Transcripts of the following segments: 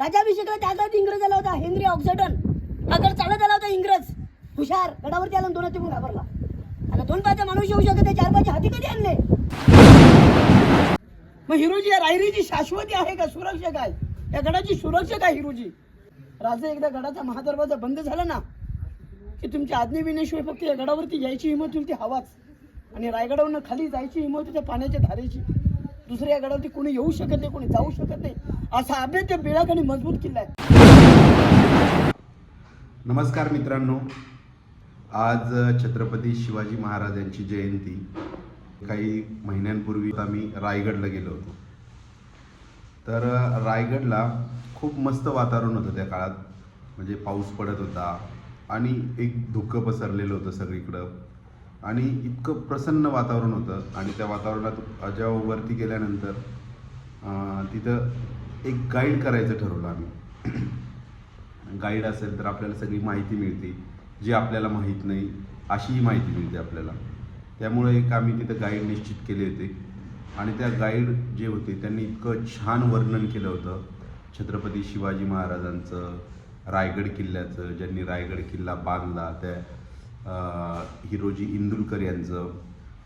राजाभिषेकला त्या काळात इंग्रज आला होता हेनरी ऑक्झटन हा चालत आला होता इंग्रज हुशार गडावरती आला दोन तिकडून घाबरला आता दोन पाच माणूस येऊ शकत चार पाच हाती कधी आणले? मग हिरोजी या रायरीची शाश्वती आहे का सुरक्षक आहे? या गडाची सुरक्षक आहे हिरोजी. राजा एकदा गडाचा महादरवाजा बंद झाला ना की तुमच्या आज्ञेविनेशिवाय फक्त या गडावरती यायची हिंमत होईल ती हवाच. आणि रायगडावरनं खाली जायची हिंमत होती त्या पाण्याच्या धारेची. दुसऱ्या गडावरती कोणी येऊ शकत नाही कोणी जाऊ शकत नाही. असा अभेद्य त्या आणि मजबूत किल्ला आहे. नमस्कार मित्रांनो. आज छत्रपती शिवाजी महाराज यांची जयंती. काही महिन्यांपूर्वी आम्ही रायगडला गेलो होतो. तर रायगडला खूप मस्त वातावरण होतं त्या काळात. म्हणजे पाऊस पडत होता आणि एक धुकं पसरलेलं होतं सगळीकडं. आणि इतकं प्रसन्न वातावरण होतं. आणि त्या वातावरणात जेव्हा वरती गेल्यानंतर तिथं एक गाईड करायचं ठरवलं आम्ही. गाईड असेल तर आपल्याला सगळी माहिती मिळते. जी आपल्याला माहीत नाही अशीही माहिती मिळते आपल्याला. त्यामुळे एक आम्ही तिथं गाईड निश्चित केले होते. आणि त्या गाईड जे होते त्यांनी इतकं छान वर्णन केलं होतं. छत्रपती शिवाजी महाराजांचं रायगड किल्ल्याचं ज्यांनी रायगड किल्ला बांधला त्या हिरोजी इंदुलकर यांचं.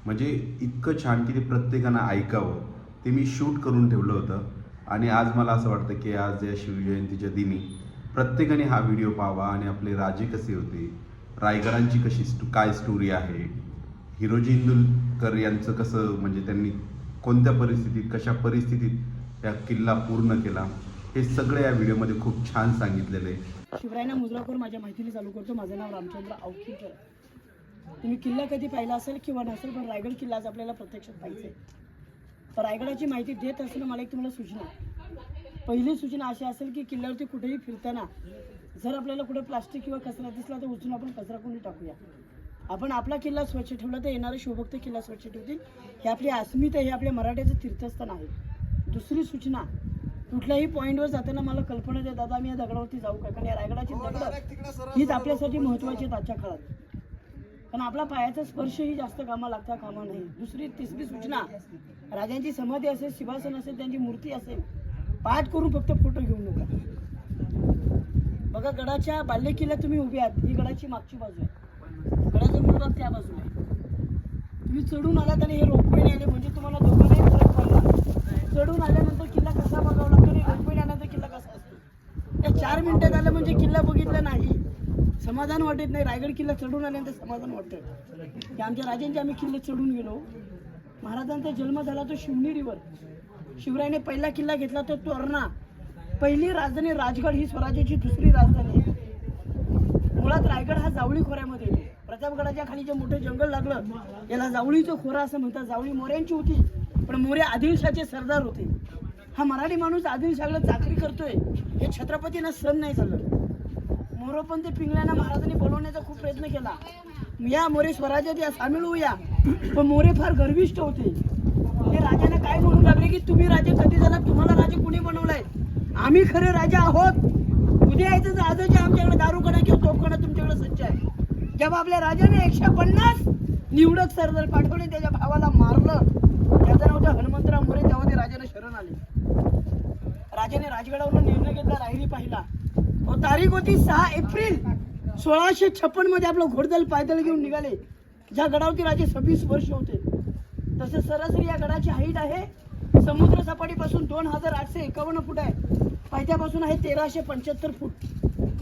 म्हणजे इतकं छान की ते प्रत्येकानं ऐकावं. ते मी शूट करून ठेवलं होतं. आणि आज मला असं वाटतं की आज या शिवजयंतीच्या दिनी प्रत्येकाने हा व्हिडिओ पाहावा आणि आपले राजे कसे होते रायगडांची कशी स्टो काय स्टोरी आहे हिरोजी इंदुलकर यांचं कसं म्हणजे त्यांनी कोणत्या परिस्थितीत कशा परिस्थितीत या किल्ला पूर्ण केला हे सगळं या व्हिडिओमध्ये खूप छान सांगितलेलं आहे. शिवरायांना मुजरा माझ्या माहितीने चालू करतो. माझं नाव रामचंद्र अवखीकर तुम्ही किल्ला कधी पाहिला असेल किंवा नसेल पण रायगड किल्ला आज आपल्याला प्रत्यक्षात पाहिजे तर रायगडाची माहिती देत असताना मला एक तुम्हाला सूचना. पहिली सूचना अशी असेल की किल्ल्यावरती कुठेही फिरताना जर आपल्याला कुठे प्लास्टिक किंवा कचरा दिसला तर उचलून आपण कचरा कोणी टाकूया. आपण आपला किल्ला स्वच्छ ठेवला तर येणारे शिवभक्त किल्ला स्वच्छ ठेवतील. हे आपली अस्मिता हे आपल्या मराठीचं तीर्थस्थान आहे. दुसरी सूचना कुठल्याही पॉईंटवर जाताना मला कल्पना द्या दादा मी या दगडावरती जाऊ का? कारण या रायगडाची दगड हीच आपल्यासाठी महत्वाची आहेत आजच्या काळात. पण आपला पायाचा स्पर्शही जास्त कामा लागता कामा नाही. दुसरी तिसरी सूचना राजांची समाधी असेल सिंहासन असेल त्यांची मूर्ती असेल पाठ करून फक्त फोटो घेऊ नका. बघा गडाच्या बाल्य किल्ल्यात तुम्ही उभे आहात ही गडाची मागची बाजू आहे. गडाचा मूळ भाग त्या बाजूला आहे. तुम्ही चढून आलात आणि हे रोपवेने आले म्हणजे तुम्हाला दोघांनाही फरक पडला चढून आल्यानंतर किल्ला कसा बघावला तरी आणि किल्ला कसा असतो? या चार मिनिटात आलं म्हणजे किल्ला बघितला नाही. समाधान वाटत नाही. रायगड किल्ला चढून आल्यानंतर समाधान वाटतं. की आमच्या राजांचे आम्ही किल्ले चढून गेलो. महाराजांचा जन्म झाला तो शिवनेरीवर शिवरायाने पहिला किल्ला घेतला तो तोरणा पहिली राजधानी राजगड ही स्वराज्याची दुसरी राजधानी. मुळात रायगड हा जावळी खोऱ्यामध्ये प्रतापगडाच्या खाली जे मोठं जंगल लागलं याला जावळीचं खोरा असं म्हणतात. जावळी मोऱ्यांची होती पण मोरे आदिलशाचे सरदार होते. हा मराठी माणूस आदिलशाकडे चाकरी करतोय. हे छत्रपतींना सण नाही झालं मोरोपंत पिंगळ्यांना महाराजांनी बोलवण्याचा खूप प्रयत्न केला. या मोरे स्वराज्यात या सामील होऊया. पण मोरे फार गर्विष्ट होते. हे राजाने काय म्हणू लागले की तुम्ही राजे कधी झाला? तुम्हाला राजे कुणी बनवलाय? आम्ही खरे राजा आहोत. उद्या यायचं तर आजच आमच्याकडे दारूकडा किंवा तोफकडा तुमच्याकडे सज्ज आहे. जेव्हा आपल्या राजाने एकशे पन्नास निवडक सरदार पाठवले त्याच्या भावाला मारलं. त्याचं नाव होतं हनुमंतराव मोरे तेव्हा ते राजाने शरण आले. राजाने राजगडावरून निर्णय घेतला राहिली पाहिला. व तारीख होती सहा एप्रिल. सोळाशे छप्पनमध्ये आपलं घोडदल पायदळ घेऊन निघाले. ज्या गडावरती राजे सव्वीस वर्ष होते. तसे सरासरी या गडाची हाईट आहे. समुद्र सपाटीपासून दोन हजार आठशे एकावन्न फूट आहे. पायथ्यापासून आहे तेराशे पंच्याहत्तर फूट.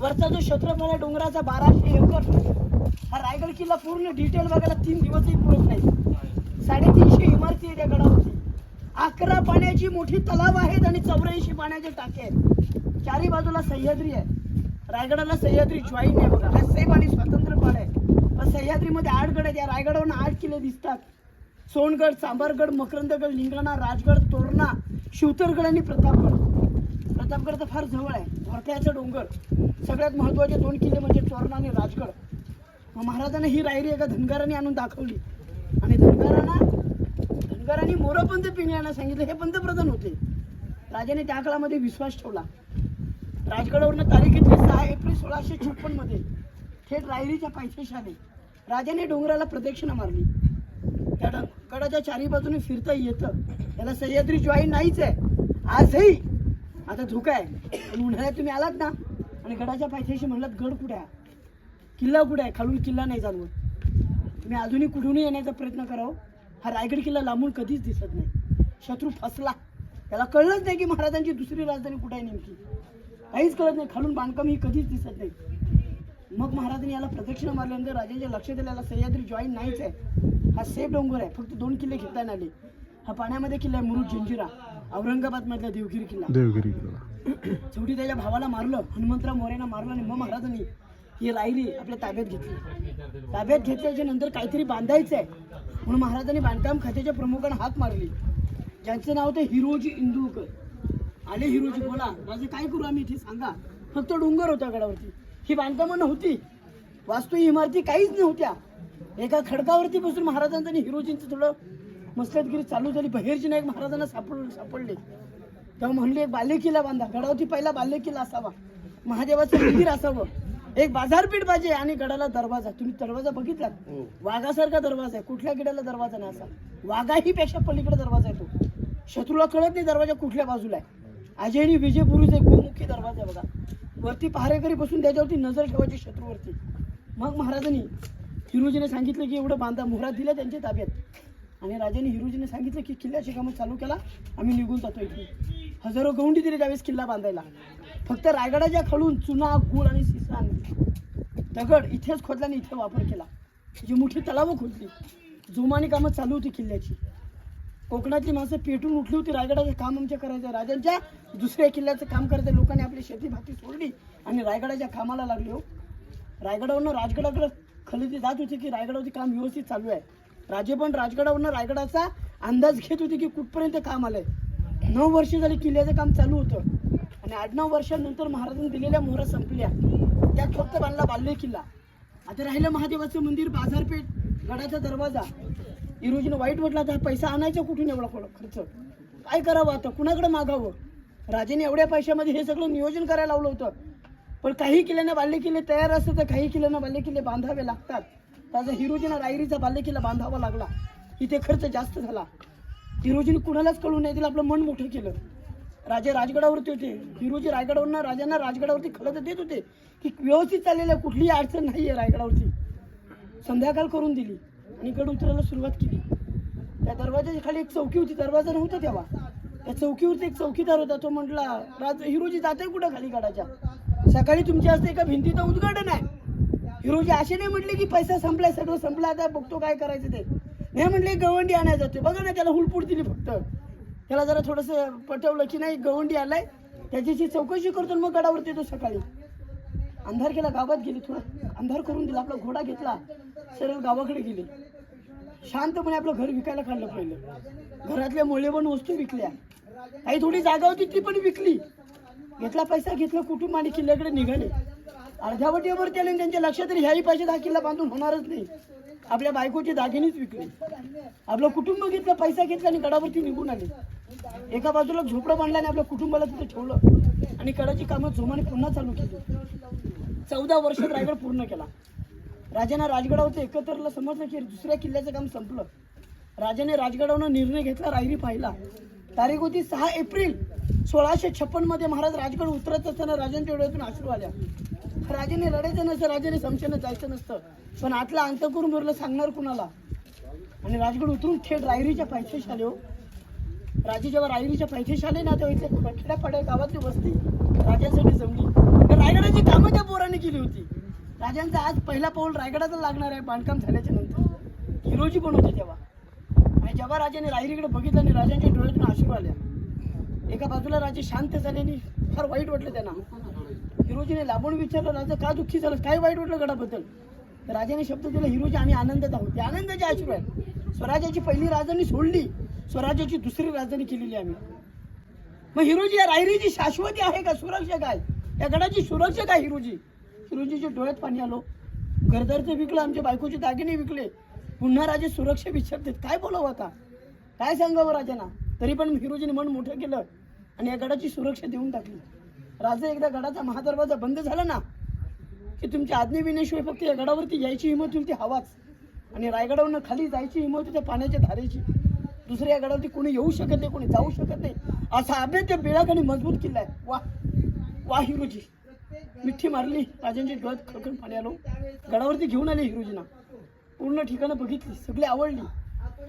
वरचा जो क्षेत्रफळ आहे डोंगराचा बाराशे एकर. हा रायगड किल्ला पूर्ण डिटेल बघायला तीन दिवसही पुरत नाही. साडेतीनशे इमारती आहेत या गडावरती. अकरा पाण्याची मोठी तलाव आहेत आणि चौऱ्याऐंशी पाण्याचे टाके आहेत. चारी बाजूला सह्याद्री आहे. रायगडाला सह्याद्री जॉईन आहे बघा. हा सेम आणि स्वतंत्र पाड आहे. पण सह्याद्रीमध्ये आठ गड आहेत. या रायगडावरून आठ किल्ले दिसतात. सोनगड चांभारगड मकरंदगड लिंगाणा राजगड तोरणा शिवतरगड आणि प्रतापगड. प्रतापगड तर फार जवळ आहे. भरत्याचा डोंगर. सगळ्यात महत्त्वाचे दोन किल्ले म्हणजे तोरणा आणि राजगड. महाराजांना महाराजांनी ही रायरी एका धनगराने आणून दाखवली. आणि धनगारांना धनगरांनी मोरपंत पिंगळ्यांना सांगितलं. हे पंतप्रधान होते. राजाने त्या काळामध्ये विश्वास ठेवला. राजगडावरनं तारीख घेतली सहा एप्रिल सोळाशे छप्पनमध्ये. थेट रायरीच्या पायथ्याशी आले राजाने डोंगराला प्रदक्षिणा मारली. त्या गडाच्या चारी बाजूने फिरता येतं. त्याला सह्याद्री जॉईन नाहीच आहे. आजही. आता धोका आहे. पण उन्हाळ्यात तुम्ही आलात ना? आणि गडाच्या पायथ्याशी म्हणलात गड कुठे आहे? किल्ला कुठे आहे? खालून किल्ला नाही जाणवत तुम्ही अजूनही कुठूनही येण्याचा प्रयत्न करावं हो. हा रायगड किल्ला लांबून कधीच दिसत नाही. शत्रू फसला. त्याला कळलंच नाही की महाराजांची दुसरी राजधानी कुठे आहे नेमकी. काहीच कळत नाही. खालून बांधकाम ही कधीच दिसत नाही. मग महाराजांनी याला प्रदक्षिणा मारल्यानंतर राजांच्या लक्षात आलं याला सह्याद्री जॉईन नाहीच आहे. हा सेफ डोंगर आहे. फक्त दोन किल्ले घेता येणार आले हा पाण्यामध्ये किल्ला आहे मुरुड जंजिरा. औरंगाबाद मधला देवगिरी किल्ला. देवगिरी किल्ला. शेवटी त्याच्या भावाला मारलं. हनुमंतराव मोरेना मारलं आणि मग महाराजांनी ही रायरी आपल्या ताब्यात घेतली. ताब्यात घेतल्याच्या नंतर काहीतरी बांधायचं आहे म्हणून महाराजांनी बांधकाम खात्याच्या प्रमुखांना हात मारली. ज्यांचं नाव होतं हिरोजी इंदुरकर. आले हिरोजी बोला माझं काय करू आम्ही इथे? सांगा. फक्त डोंगर होता गडावरती. ही बांधकामं नव्हती. वास्तू इमारती काहीच नव्हत्या. एका खडकावरती बसून महाराजांचं आणि हिरोजींचं थोडं मसलतगिरी चालू झाली. बहेरजी नाईक महाराजांना सापड सापडले. तेव्हा म्हणले एक बालेकिल्ला बांधा. गडावरती पहिला बालेकिल्ला असावा. महादेवाचं मंदिर असावं. एक बाजारपेठ पाहिजे आणि गडाला दरवाजा. तुम्ही दरवाजा बघितला वाघासारखा दरवाजा आहे. कुठल्या किड्याला दरवाजा नाही असा. वाघाही पेक्षा पलीकडे दरवाजा आहे तो शत्रूला कळत नाही दरवाजा कुठल्या बाजूला आहे. अजयनी विजयपुरीचा एक गोमुखी दरवाजा आहे बघा. वरती पहारेकरी बसून त्याच्यावरती नजर ठेवायची शत्रूवरती. मग महाराजांनी हिरोजीने सांगितलं की एवढं बांधा. मोहरा दिला त्यांच्या ताब्यात. आणि राजाने हिरोजीने सांगितलं की किल्ल्याची कामं चालू केला. आम्ही निघून जातो इथे हजारो गवंडी दिले त्यावेळेस किल्ला बांधायला. फक्त रायगडाच्या खालून चुना गुळ आणि सिसान दगड इथेच खोदल्याने इथे वापर केला. जी मोठी तलावं खोदली. जोमाने कामं चालू होती किल्ल्याची. कोकणातली माणसं पेटून उठली होती. रायगडाचं काम आमच्या करायचं. राजांच्या दुसऱ्या किल्ल्याचं काम करायचं. लोकांनी आपली शेती भाती सोडली आणि रायगडाच्या कामाला लागले हो. रायगडावरनं राजगडाकडे खरेदी जात होती की रायगडावरती काम व्यवस्थित चालू आहे. राजे पण राजगडावरनं रायगडाचा अंदाज घेत होते की कुठपर्यंत काम आलंय. नऊ वर्ष झाली किल्ल्याचं काम चालू होतं. आणि आठ नऊ वर्षांनंतर महाराजांनी दिलेल्या मोहरा संपल्या. त्यात फक्त बांधला बाल्य किल्ला. आता राहिलं महादेवाचं मंदिर बाजारपेठ गडाचा दरवाजा. इरोजीनं वाईट म्हटला तर पैसा आणायचा कुठून एवढा खो- खर्च? काय करावं आता? कुणाकडे मागावं? राजाने एवढ्या पैशामध्ये हे सगळं नियोजन करायला लावलं होतं. पण काही किल्ल्यांना बाल्य किल्ले तयार असतं तर काही किल्ल्यांना बाल्य किल्ले बांधावे लागतात. त्याचा हिरोजीनं रायरीचा बाल्य किल्ला बांधावा लागला. इथे खर्च जास्त झाला. हिरोजीने कुणालाच कळू नाही दिलं आपलं मन मोठं केलं. राजे राजगडावरती होते. हिरोजी रायगडावरनं राजांना राजगडावरती खलत देत होते. की व्यवस्थित चाललेलं आहे, कुठलीही अडचण नाही आहे रायगडावरती संध्याकाळ करून दिली आणि गड उतरायला सुरुवात केली. त्या दरवाजाच्या खाली एक चौकी होती. दरवाजा नव्हता तेव्हा. त्या चौकीवरती एक चौकीदार होता. तो म्हटला राज हिरोजी जाते कुठं खाली गडाच्या? सकाळी तुमच्या असते एका भिंतीचं उद्घाटन आहे. हिरोजी असे नाही म्हटले की पैसा संपलाय सगळं संपलं. आता बघतो काय करायचं ते. नाही म्हटले गवंडी आणायला जाते बघा ना त्याला हुलपूट दिली फक्त. त्याला जरा थोडंसं पटवलं की नाही गवंडी आलाय. त्याच्याशी चौकशी करतो मग गडावरती येतो सकाळी. अंधार केला गावात गेली थोडं. अंधार करून दिला आपला घोडा घेतला. सरळ गावाकडे गेली. शांतपणे आपलं घर विकायला काढलं पहिलं. घरातल्या मूल्यवान वस्तू विकल्या. काही थोडी जागा होती ती पण विकली. घेतला पैसा घेतला कुटुंब आणि किल्ल्याकडे निघाले. अर्ध्यावटीवर त्याने त्यांच्या लक्षात तरी ह्याही पैशात हा किल्ला बांधून होणारच नाही. आपल्या बायकोचे दागिनेच विकले. आपलं कुटुंब घेतलं पैसा घेतला आणि गडावरती निघून आले. एका बाजूला झोपडं बांधलं आणि आपल्या कुटुंबाला तिथे ठेवलं. आणि गडाची कामं झोमाने पुन्हा चालू केली. चौदा वर्षात रायगड पूर्ण केला. राजांना राजगडावरचं एकत्रला समजलं की दुसऱ्या किल्ल्याचं काम संपलं. राजाने राजगडावनं निर्णय घेतला रायरी पाहिला. तारीख होती सहा एप्रिल सोळाशे छप्पनमध्ये महाराज राजगड उतरत असताना राजांच्या डोळ्यातून आश्रू आल्या. राजाने लढायचं नसतं राजाने संशयानं जायचं नसतं. पण आतला अंत करून भरलं सांगणार कुणाला? आणि राजगड उतरून थेट रायरीच्या पायथ्याशी आले हो. राजे जेव्हा रायरीच्या पायथ्याशी आले ना तेव्हा इथे खेड्यापाड्या गावातली वस्ती राजांसाठी जमली. रायगडाची कामं त्या पोराने केली होती. राजांचा आज पहिला पाऊल रायगडाचा लागणार आहे बांधकाम झाल्याच्यानंतर. हिरोजी पण होते तेव्हा. आणि जेव्हा राजाने रायरीकडे बघितलं आणि राजांच्या डोळ्यातून आश्रू आल्या एका बाजूला राजे शांत झाले आणि फार वाईट वाटलं त्यांना. हिरोजीने लांबून विचारलं राजा का दुःखी झालं काय वाईट वाटलं गडाबद्दल? तर राजाने शब्द दिला हिरोजी आम्ही आनंदात आहोत. ते आनंदाचे अश्रू आहे स्वराज्याची पहिली राजधानी सोडली स्वराज्याची दुसरी राजधानी केलेली आम्ही. मग हिरोजी या रायरीची शाश्वती आहे का सुरक्षा काय? या गडाची सुरक्षा काय हिरोजी? हिरोजीच्या डोळ्यात पाणी आलो. घरदारचं विकलं आमच्या बायकोचे दागिने विकले. पुन्हा राजे सुरक्षा विचारतात काय बोलावं आता? काय सांगावं राजांना? तरी पण हिरोजीने मन मोठं केलं आणि या गडाची सुरक्षा देऊन टाकली. राजा एकदा गडाचा महादरवाजा बंद झाला ना की तुमच्या आज्ञेविनेशिवाय फक्त या गडावरती यायची हिंमत होईल ती हवाच. आणि रायगडावरनं खाली जायची हिंमत होती त्या पाण्याच्या धारेची. दुसऱ्या या गडावरती कोणी येऊ शकत नाही कोणी जाऊ शकत नाही. असा अभेद्य बिळाक आणि मजबूत किल्ला आहे. वा वा हिरोजी. मिठी मारली राजांची डोळ्यात खळखण पाणी आलो. गडावरती घेऊन आले हिरोजीना. पूर्ण ठिकाणं बघितली सगळी आवडली.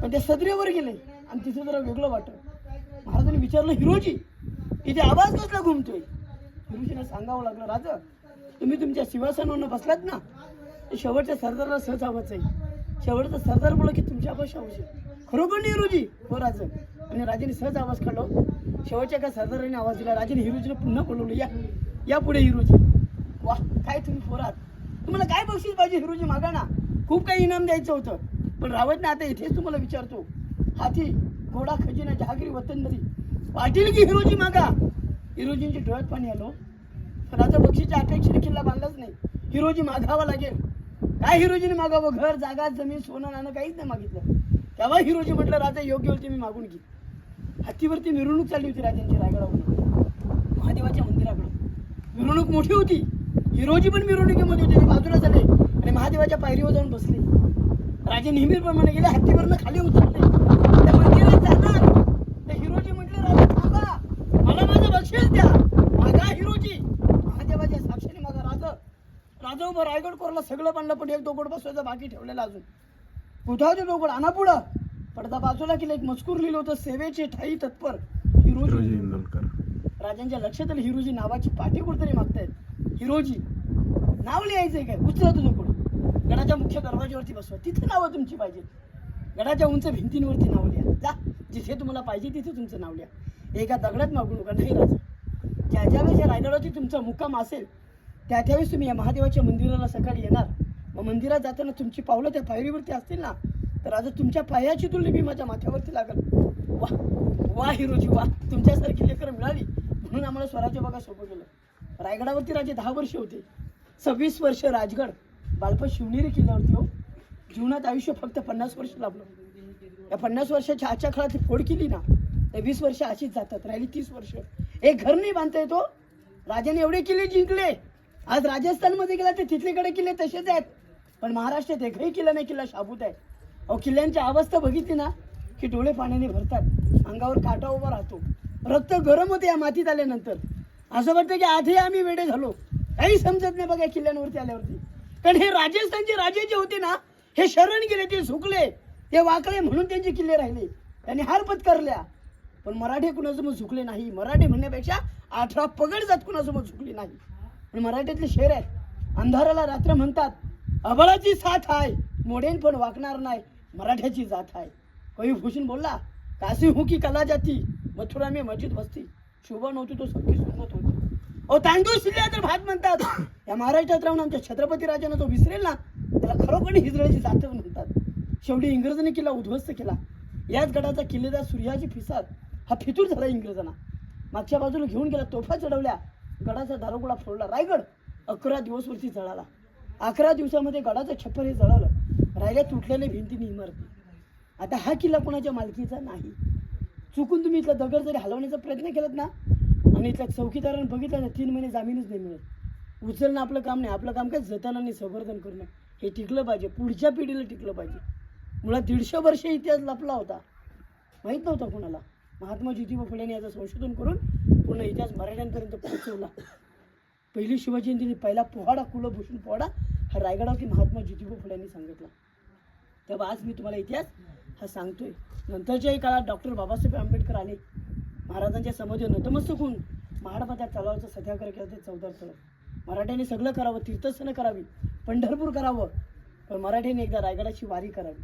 पण त्या सदरेवर गेले. आणि तिथं जरा वेगळं वाटत महाराजांनी विचारलं हिरोजी इथे आवाज कसला घुमतोय? ऋषीने सांगावं लागलं राजा तुम्ही तुमच्या शिवासनावर बसलात ना? शेवटच्या सरदाराला सहज आवाज आहे शेवटचा सरदार बोला की तुमच्या आवाज आवाज खरोखर नाही हिरोजी हो राजा. आणि राजाने सहज आवाज काढलो. शेवटच्या एका सरदाराने आवाज दिला. राजाने हिरोजीला पुन्हा बोलवलं या या पुढे हिरोजी. वा काय तुम्ही पोरात. तुम्हाला काय बक्षीस पाहिजे हिरोजी मागा ना? खूप काही इनाम द्यायचं होतं. पण रावत ना आता इथेच तुम्हाला विचारतो. हाती घोडा खजिना जहागिरी वतनदारी पाटील की हिरोजी मागा? हिरोजींच्या डोळ्यात पाणी आलो. राजा आता बक्षीच्या अपेक्षेने किल्ला बांधलाच नाही. हिरोजी मागावा लागेल. काय हिरोजीने मागावं? घर जागा जमीन सोनं नाणं काहीच नाही मागितलं. तेव्हा हिरोजी म्हटलं राजा योग्य होते मी मागून घे हत्तीवरती मिरवणूक चालली होती राजांची रायगडावर महादेवाच्या मंदिराकडं. मिरवणूक मोठी होती. हिरोजी पण मिरवणुकीमध्ये होते बाजूला झाले आणि महादेवाच्या पायरीवर जाऊन बसले. राजे नेहमीप्रमाणे गेले हत्तीवरनं खाली उतरले. त्या मंदिरात जाणार तर हिरोजी म्हटले राजा थांबा मला माझं बक्षीस द्या मागा हिरोजी महादेवाच्या साक्षीने मागा राजा उभं रायगड कोरला सगळं बांधलं पण एक दोगड बसवायचं बाकी ठेवलेलं अजून. कुठावते दोगड आणा पुढं. पडदा बाजूला केलं एक मजकूर लिहिलं होतं सेवेचे ठाई तत्पर हिरोजी. रोजी इंदोलकर. राजांच्या लक्षात आलं हिरोजी नावाची पाठी कुठतरी मागतायत. हिरोजी नाव लिहायचंय काय? उचला तुझं कोण गडाच्या मुख्य दरवाज्यावरती बसवा. तिथे नावं तुमची पाहिजे गडाच्या उंच भिंतींवरती नाव लिहा. जा जिथे तुम्हाला पाहिजे तिथे तुमचं नाव लिहा. एका दगडात मागू नका नाही राजा. ज्या ज्या वेळेस रायगडावरती तुमचा मुक्काम असेल त्या त्यावेळेस तुम्ही या महादेवाच्या मंदिराला सकाळी येणार. मग मंदिरात जाताना तुमची पावलं त्या पायरीवरती असतील ना? तर आज तुमच्या पायाची तुलनी मी माझ्या माथ्यावरती लागल. वा वा हिरोजी वा तुमच्यासारखी लेकरं मिळाली. म्हणून आम्हाला स्वराज्य बघा सोपं गेलं. रायगडावरती राजे दहा वर्ष होते. सव्वीस वर्ष राजगड. बालपण शिवनेरी किल्ल्यावरती हो. जीवनात आयुष्य फक्त पन्नास वर्ष लाभलं. या पन्नास वर्षाच्या आजच्या काळात ती फोड केली ना तर वीस वर्ष अशीच जातात. राहिली तीस वर्ष. एक घर नाही बांधता येतो. राजाने एवढे किल्ले जिंकले. आज राजस्थानमध्ये गेला ते तिथलीकडे किल्ले तसेच आहेत. पण महाराष्ट्रात एकही किल्ला नाही किल्ला शाबूत आहे. अहो किल्ल्यांची अवस्था बघितली ना की डोळे पाण्याने भरतात. अंगावर काटा उभा राहतो. रक्त गरम होते या मातीत आल्यानंतर. असं वाटतं की आधी आम्ही वेडे झालो. काही समजत नाही बघा किल्ल्यांवरती आल्यावरती. कारण हे राजस्थानचे राजे जे होते ना हे शरण गेले ते झुकले ते वाकले म्हणून त्यांचे किल्ले राहिले. त्यांनी हार पत्करल्या. पण मराठे कुणासमोर झुकले नाही. मराठे म्हणण्यापेक्षा अठरा पगड जात कुणासमोर झुकली नाही. आणि मराठीतले शेर आहेत. अंधाराला रात्र म्हणतात अबळाची साथ आहे मोडेन पण वाकणार नाही मराठ्याची जात आहे. कवी भूषण बोलला काशी हूं की कला जाती मथुरा में मस्जिद बसती शोभा नव्हती तो सबकी सुमत होती. अहो तांदूळ शिरल्या तर भात म्हणतात. या महाराष्ट्रात राहून आमच्या छत्रपती राजानं तो विसरेल ना त्याला खरोखर हिजड्याची जात म्हणतात. शेवटी इंग्रजांनी किल्ला उद्ध्वस्त केला. याच गडाचा किल्लेदार सूर्याची फिसाद हा फितूर झाला इंग्रजांना. मागच्या बाजूला घेऊन गेला तोफा चढवल्या गडाचा दारोगोळा फोडला रायगड अकरा दिवसवरती जळाला. अकरा दिवसामध्ये गडाचं छप्पर हे जळालं. राहिल्या तुटलेल्या भिंतीने इमारती आता हा किल्ला कोणाच्या मालकीचा नाही. चुकून तुम्ही इथला दगड जरी हलवण्याचा प्रयत्न केलात ना आणि इथल्या चौकीदारानं बघितलं ना तीन महिने जामीनच नाही मिळत. उचलणं आपलं काम नाही. आपलं काम काय? जतन आणि संवर्धन करणं. हे टिकलं पाहिजे. पुढच्या पिढीला टिकलं पाहिजे. मुळात दीडशे वर्ष इतिहास लपला होता. माहीत नव्हता कोणाला. महात्मा ज्योतिबा फुलेंनी याचं संशोधन करून पूर्ण इतिहास मराठ्यांपर्यंत पोहोचवला. पहिली शिवजयंतीने पहिला पोहाडा कुलभूषण पोहाडा हा रायगडावरती महात्मा ज्योतिबा यांनी सांगितला. तेव्हा आज मी तुम्हाला इतिहास हा सांगतोय. नंतरच्याही काळात डॉक्टर बाबासाहेब आंबेडकर आले महाराजांच्या समोर नतमस्तक होऊन महाडमध्ये तलावाचा सत्याग्रह केला ते चौदार तळ मराठ्यांनी सगळं करावं तीर्थस्थानं करावी पंढरपूर करावं पण मराठ्यांनी एकदा रायगडाची वारी करावी.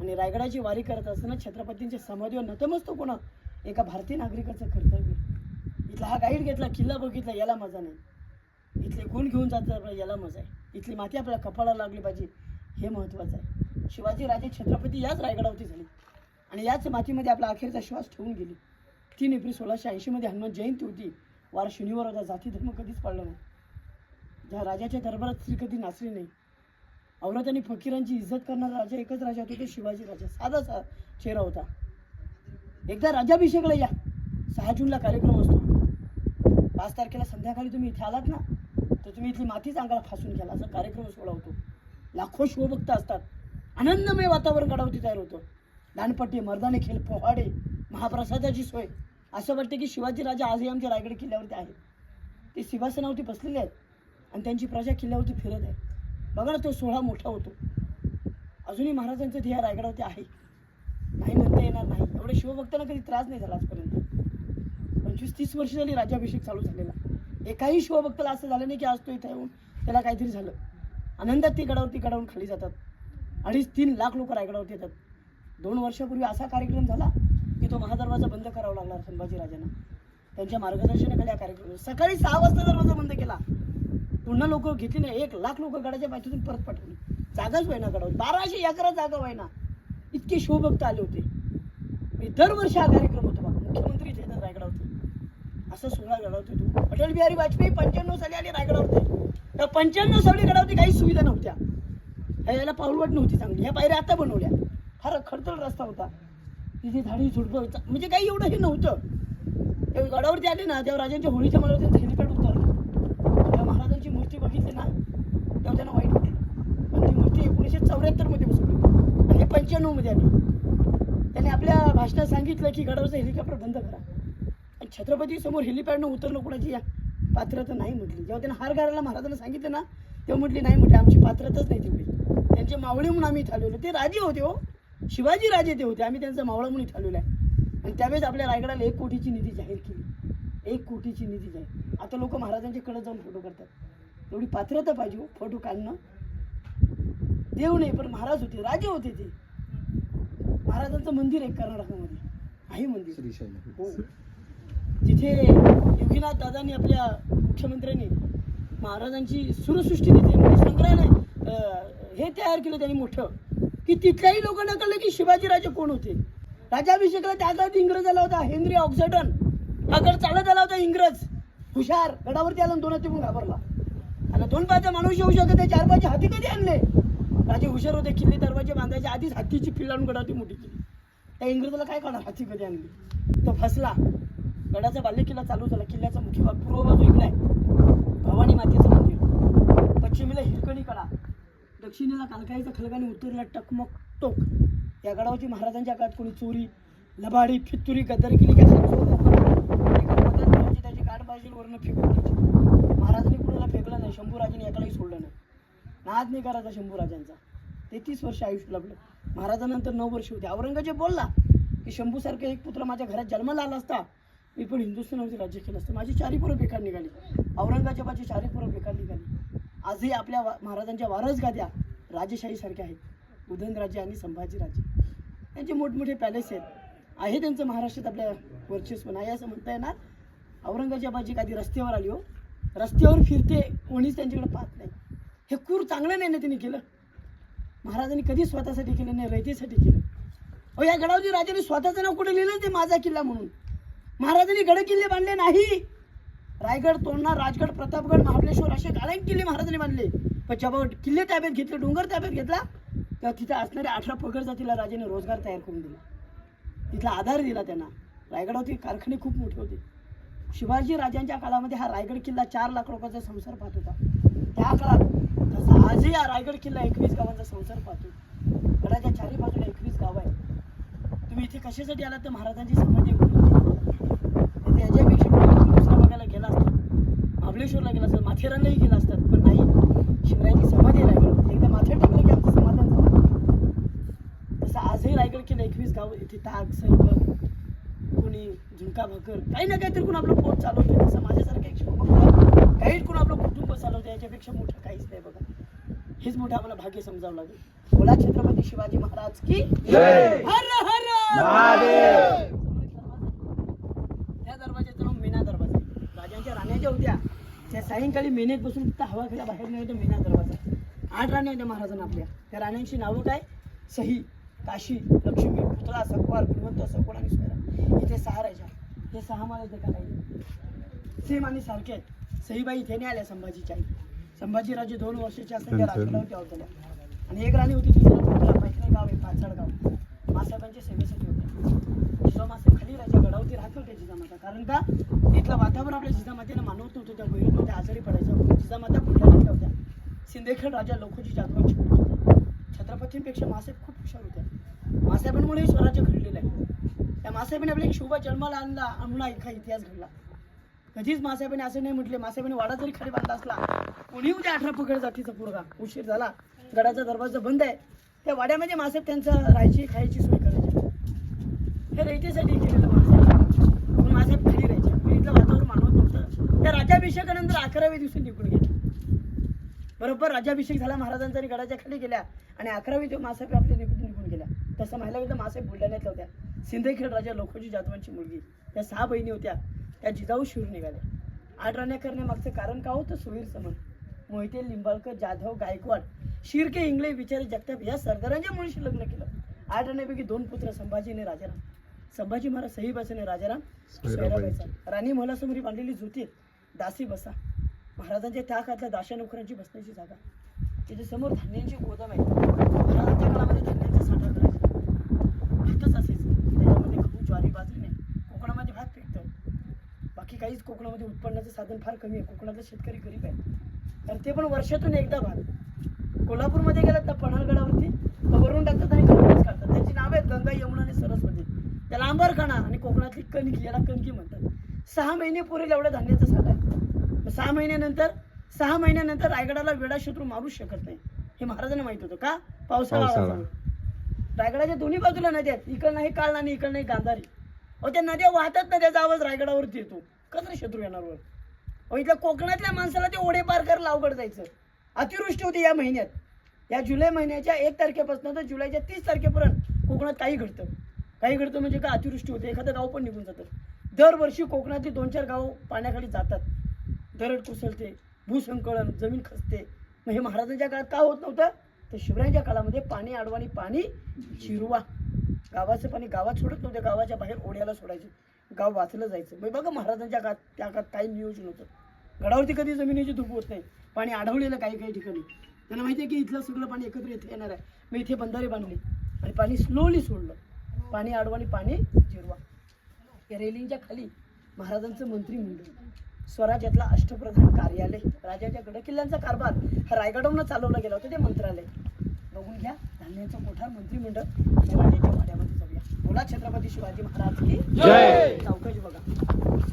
आणि रायगडाची वारी करत असताना छत्रपतींच्या समाधीवर नतमस्तक होणं एका भारतीय नागरिकाचं कर्तव्य इथला हा गाईड घेतला किल्ला बघितला याला मजा नाही. इथले गुण घेऊन जातात याला मजा आहे. इथली माती आपल्या कपाळाला लागली पाहिजे हे महत्त्वाचं आहे. शिवाजी राजे छत्रपती याच रायगडावरती झाले. आणि याच मातीमध्ये आपला अखेरचा श्वास ठेवून गेली. तीन एप्रिल सोळाशे ऐंशीमध्ये हनुमान जयंती होती. वार शनिवार होता जाती धर्म कधीच पाळला नाही. ज्या राजाच्या दरबारात स्त्री कधी नाचली नाही. औरत आणि फकीरांची इज्जत करणारा राजा एकच राजा होता तो शिवाजी राजा. साधा सा चेहरा होता. एकदा राजाभिषेकला या. सहा जूनला कार्यक्रम असतो. पाच तारखेला संध्याकाळी तुम्ही इथे आलात ना तर तुम्ही इथली मातीच अंगाला फासून घ्याल. असा कार्यक्रम सोहळा होतो लाखो शिवभक्त असतात. आनंदमय वातावरण गडावती तयार होतं. दानपट्टी मर्दाने खेळ पोहाडे महाप्रसादाची सोय. असं वाटतं की शिवाजी राजा आजही आमच्या रायगड किल्ल्यावरती आहेत. ते सिंहासनावरती बसलेले आहेत आणि त्यांची प्रजा किल्ल्यावरती फिरत आहे. बघा ना तो सोहळा मोठा होतो. अजूनही महाराजांचं ध्येय रायगडावरती आहे. नाही म्हणता येणार नाही. एवढे शिवभक्तांना कधी त्रास नाही झाला आजपर्यंत. पंचवीस तीस वर्ष झाली राज्याभिषेक चालू झालेला. एकाही शिवभक्ताला असं झालं नाही की आज तो इथे येऊन त्याला काहीतरी झालं. आनंदात ती गडावरती गडावून खाली जातात. अडीच तीन लाख लोक रायगडावरती येतात. दोन वर्षापूर्वी असा कार्यक्रम झाला की तो महादरवाजा बंद करावा लागला संभाजीराजांना त्यांच्या मार्गदर्शनाखाली हा कार्यक्रम सकाळी सहा वाजता दरवाजा बंद केला. पुन्हा लोक घेतली नाही. एक लाख लोक गडाच्या पाठीतून परत पाठवली. जागाच व्हायना गडावर. बाराशे अकरा जागा व्हायना इतके शिवभक्त आले होते. मी दरवर्षी हा कार्यक्रम होतो बाबा मुख्यमंत्री इथे येतात रायगडावरती. असं सोहळा गडावते तू. अटल बिहारी वाजपेयी पंच्याण्णव साली आले रायगडावरती त्या पंच्याण्णव साली गडावरती काही सुविधा नव्हत्या. याला पाऊलवट नव्हती चांगली. ह्या पायऱ्या आता बनवल्या. फार खडतळ रस्ता होता. तिथे झाडी झुडपं म्हणजे काही एवढं हे नव्हतं. गडावरती आले ना तेव्हा राजांच्या होळीच्या मला त्यांचं हेलिपॅड उतरलं. तेव्हा महाराजांची मूर्ती बघितली ना तेव्हा त्यांना वाईट वाटलं. पण ती मूर्ती एकोणीसशे चौऱ्याहत्तरमध्ये बसवली. आणि हे पंच्याण्णवमध्ये आली. त्याने आपल्या भाषणात सांगितलं की गडावरचं हेलिकॉप्टर बंद करा. छत्रपती समोर हेलिपॅडनं उतरलं कुणाची या? पात्रता नाही म्हटली. जेव्हा त्यांना हार घालायला महाराजांना सांगितलं ना तेव्हा म्हटली नाही म्हटली आमची पात्रताच नाही तेवढी. त्यांचे मावळे म्हणून आम्ही आलेलो. ते राजे होते हो. शिवाजी राजे ते होते. आम्ही त्यांचा मावळा म्हणून आलेलो आहे. आणि त्यावेळेस आपल्या रायगडाला एक कोटीची निधी जाहीर केली. एक कोटीची निधी जाहीर आता लोक महाराजांच्याकडे जाऊन फोटो करतात एवढी पात्रता पाहिजे हो फोटो काढणं. देव नाही पण महाराज होते. राजे होते ते. महाराजांचं मंदिर आहे कर्नाटकामध्ये. आहे मंदिर. हो. तिथे योगीनाथ दादांनी आपल्या मुख्यमंत्र्यांनी महाराजांची सुरसृष्टी तिथे म्हणजे संग्रहालय हे तयार केलं त्यांनी मोठं. की तिथल्याही लोकांना कळलं की शिवाजीराजे कोण होते? राजाभिषेकला त्या काळात इंग्रज आला होता हेनरी ऑक्झटन हा गड चालत आला होता इंग्रज. हुशार गडावरती आला दोन पण घाबरला आणि दोन पाच माणूस येऊ शकत नाही, चार पाच हाती कधी आणले? राजे हुशार होते किल्ले दरवाजे बांधायचे आधीच हातीची पिल्ल आणून गडावरती मोठी केली. त्या इंग्रजाला काय करणार हाती कधी आणली? तो फसला. गडाचा बाल्य किल्ला चालू झाला. किल्ल्याचा मुख्य भाग पूर्व बाजू इकडे आहे. भवानी मातेचं मंदिर. पश्चिमेला हिरकणी कडा दक्षिणेला कालकाईचा खलगाने उत्तरेला टकमक टोक. या गडावरची महाराजांच्या काळात कोणी चोरी लबाडी फित्तुरी गद्दारी केली की त्याची गाठ बाजूला फेकून द्यायची. महाराजांनी कुणाला फेकलं नाही शंभूराजांनी एकालाही सोडलं नाही. नाद नाही करायचा शंभूराजांचा. तेहतीस वर्ष आयुष्य लाभलं. महाराजानंतर नऊ वर्ष होते. औरंगजेब बोलला की शंभूसारखे एक पुत्र माझ्या घरात जन्माला आला असता मी पण हिंदुस्थानावरती राज्य केलं असतं. माझी चारी पोरं बेकार निघाली. औरंगजेबाची चारी पोरं बेकार निघाली. आजही आपल्या वा- महाराजांच्या वारस गाद्या राजेशाहीसारख्या आहेत. उदयनराजे आणि संभाजीराजे. त्यांचे मोठमोठे पॅलेस आहेत. आहे त्यांचं महाराष्ट्रात आपल्या वर्चस्व नाही असं म्हणता येणार. औरंगजेबाची गादी रस्त्यावर आली हो. रस्त्यावर फिरते कोणीच त्यांच्याकडे पाहत नाही. हे खूर चांगलं नाही ना त्यांनी केलं. महाराजांनी कधी स्वतःसाठी केलं नाही रयतेसाठी केलं. अहो या गडावरती राजाने स्वतःचं नाव कुठे लिहिलं ते माझा किल्ला म्हणून. महाराजांनी गड किल्ले बांधले नाही. रायगड तोरणा राजगड प्रतापगड महाबळेश्वर असे अनेक किल्ले महाराजांनी बांधले. पण जेव्हा किल्ले ताब्यात घेतले डोंगर ताब्यात घेतला तेव्हा तिथे असणाऱ्या अठरा पगड जातीला राजाने रोजगार तयार करून दिला. तिथला आधार दिला त्यांना. रायगडावरती कारखाने खूप मोठे होते. शिवाजी राजांच्या काळामध्ये हा रायगड किल्ला चार लाख लोकांचा संसार पाहत होता. त्या काळात तसा आजही हा रायगड किल्ला एकवीस गावांचा संसार पाहतो. गडाच्या चारी बाजूला एकवीस गाव आहे तुम्ही इथे कशासाठी आलात? तर महाराजांची समाधी दुसऱ्या भागाला गेला असतात महाबळेश्वरला गेला असतात माथेरानलाही गेला असतात पण नाही. शिवरायांची समाधी रायगड. एकदा माथे टेकलं की आमचं समाधान झालं. तसं आजही रायगड किल्ला एकवीस गाव इथे ताक सरबत कोणी झुणका भाकर काही ना काहीतरी कोण आपलं पोट चालवतं तसं माझ्यासारखं एक शिवभक्त काही कोण आपलं कुटुंब चालवतं याच्यापेक्षा मोठं काहीच नाही बघा. हेच मोठं आम्हाला भाग्य समजावं लागेल. बोला छत्रपती शिवाजी महाराज की हर हर! त्या दरवाजाचं नाव मीना दरवाजा आहे. राण्या होत्या. त्या सायंकाळी मेनेत बसून तिथं हवा खेळा बाहेर नाही होतं मीना दरवाजा. आठ राण्या होत्या महाराजांना आपल्या. त्या राण्यांची नावं काय? सही काशी लक्ष्मी पुतळा सकवार गुणवंत सकोड आणि स्वरा इथे सहा राजा हे सहा मला इथे करायचे. सेम आणि सारखे आहेत. सईबाई इथे नाही आल्या संभाजीच्या आई. संभाजीराजे दोन वर्षाचे असताना त्या राजगडावरती अवतरल्या आणि एक राणी होती नाव पुतळा पैठणी गाव आहे पाचड गाव. मासाहेबांच्या सेवेसाठी होत्या. खाली राहायच्या राहत नव्हत्या जिजामाता. कारण का? तिथलं वातावरण आपल्या जिजामातेला मानवत नव्हतं. त्या बहिणी होत्या आजारी पडायचं. जिजामाता कुठल्या बुलढाण्यातल्या होत्या सिंदेखेड राजा लोखोजी जाधवांची छत्रपतींपेक्षा मासाहेब खूप हुशार होत्या. मासाहेबांमुळे स्वराज्य घडलेलं आहे. त्या मासाहेबांनी आपल्या एक शुभ जन्माला आणला. आणला एका इतिहास घडला. कधीच मासाहेबांनी असं नाही म्हटले. मासाहेबांनी वाडा जरी खाली बांधला असला कोणी उद्या अठरा पकड जातीचा पोरगा उशीर झाला. गडाचा दरवाजा बंद आहे. त्या वाड्यामध्ये मासाहेब त्यांचं राहायची खायची सोय करायची हे रयतेसाठी केलेलं मासाहेब म्हणून मासाहेब खाली राहायचे पण इथलं वातावरण मानवत नव्हतं त्या राज्याभिषेकानंतर अकराव्या दिवशी निघून गेले. बरोबर राज्याभिषेक झाला महाराजांचा आणि गडाच्या खाली गेल्या आणि अकरावी ते मासाहेब आपल्या निघून निघून गेल्या. तसं महिला गेलं मासाहेब बुलढाण्यातल्या होत्या. सिंदखेड राजा लोखोजी जाधवांची मुलगी. त्या सहा बहिणी होत्या. त्या जिजाऊ शिवर निघाल्या. आठ राण्या करण्यामागचं कारण का होतं? सुवीर समन मोहिते लिंबाळकर जाधव गायकवाड शिर्के इंगळे विचारे जगताप या सरदारांच्या मुलीशी लग्न केलं. आठ राण्यापैकी दोन पुत्र संभाजी आणि राजाराम. संभाजी महाराज सही बसाने राजाराम सोयराबाईचा राणी मोहलासमोरी बांधलेली जुतीत दासी बसा. महाराजांच्या त्या काळातल्या दाशा नोकरांची बसण्याची जागा. त्याच्यासमोर धान्यांची गोदाम आहे महाराजांच्या काळामध्ये धान्यांचा साठा करायचा. भातच असायचं. त्याच्यामध्ये गहू ज्वारी बाजरी नाही. कोकणामध्ये भात पिकतं बाकी काहीच कोकणामध्ये उत्पन्नाचं साधन फार कमी आहे. कोकणातला शेतकरी गरीब आहे तर ते पण वर्षातून एकदा भात. कोल्हापूरमध्ये गेलात तर पन्हाळगडावरती भरून टाकतात आणि कणकच काढतात. त्यांची नाव आहेत गंगा यमुना आणि सरस्वती. त्याला आंबरखाना आणि कोकणातली कणकी याला कणकी म्हणतात. सहा महिने पुरेल एवढं धान्याचा मग सहा महिन्यानंतर सहा महिन्यानंतर रायगडाला वेडा शत्रू मारूच शकत नाही. हे महाराजांना माहीत होतं का? पावसाळा. रायगडाच्या दोन्ही बाजूला नद्या आहेत. इकडं नाही काळ आणि इकडं नाही गांधारी. अहो त्या नद्या वाहतात ना त्याचा आवाज रायगडावरती येतो. कसं शत्रू येणार वर? अहो इथल्या कोकणातल्या माणसाला ते ओढे पार करायला अवघड जायचं. अतिवृष्टी होती या महिन्यात. या जुलै महिन्याच्या एक तारखेपासून तर जुलैच्या तीस तारखेपर्यंत कोकणात काही घडतं. काही घडतं म्हणजे का अतिवृष्टी होते. एखादं गाव पण निघून जातं. दरवर्षी कोकणातली दोन चार गाव पाण्याखाली जातात. दरड कोसळते भूसंकलन जमीन खचते मग हे महाराजांच्या काळात का होत नव्हतं? तर शिवरायांच्या काळामध्ये पाणी आडवाणी पाणी शिरवा. गावाचं पाणी गावात सोडत नव्हते. गावाच्या बाहेर ओढ्याला सोडायचे. गाव वाचलं जायचं. मग बघा महाराजांच्या काळात त्या काळात काही नियोजन होतं गडावरती कधी जमिनीची धूप होत नाही. पाणी आढवलेलं काही काही ठिकाणी. त्यांना माहिती आहे की इथलं सगळं पाणी एकत्र इथे येणार आहे. मी इथे बंधारे बांधली. आणि पाणी स्लोली सोडलं. पाणी आडवाणी पाणी जिरवा या रेलिंगच्या खाली महाराजांचं मंत्रिमंडळ स्वराज्यातला अष्टप्रधान कार्यालय राजाच्या गडकिल्ल्यांचा कारभार हा रायगडवरून चालवला गेला होता ते मंत्रालय. बघून घ्या धान्यांचं मोठा मंत्रिमंडळ वाड्यामध्ये जाऊया बोला छत्रपती शिवाजी महाराज की जय! चौकशी बघा.